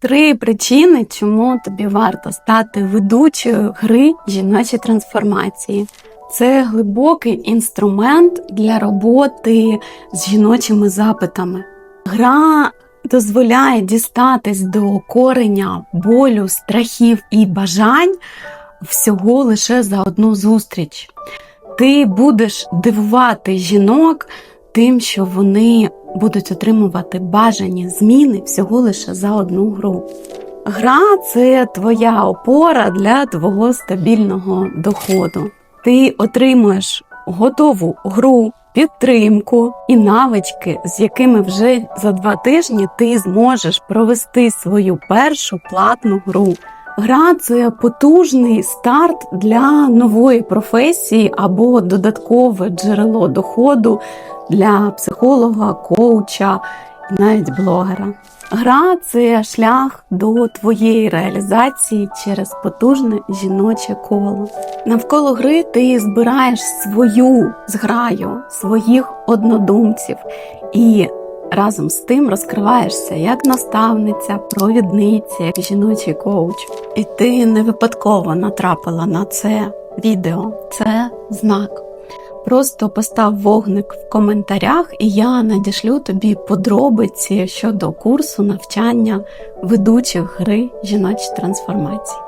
Три причини, чому тобі варто стати ведучою гри жіночі трансформації. Це глибокий інструмент для роботи з жіночими запитами. Гра дозволяє дістатись до кореня болю, страхів і бажань всього лише за одну зустріч. Ти будеш дивувати жінок тим, що вони будуть отримувати бажані зміни всього лише за одну гру. Гра це твоя опора для твого стабільного доходу. Ти отримуєш готову гру, підтримку і навички, з якими вже за два тижні ти зможеш провести свою першу платну гру. Гра це потужний старт для нової професії або додаткове джерело доходу для психолога, коуча навіть блогера. Гра це шлях до твоєї реалізації через потужне жіноче коло. Навколо гри ти збираєш свою зграю, своїх однодумців і разом з тим розкриваєшся як наставниця, провідниця, як жіночий коуч. І ти не випадково натрапила на це відео. Це знак. Просто постав вогник в коментарях, і я надішлю тобі подробиці щодо курсу навчання ведучих гри жіночі трансформації.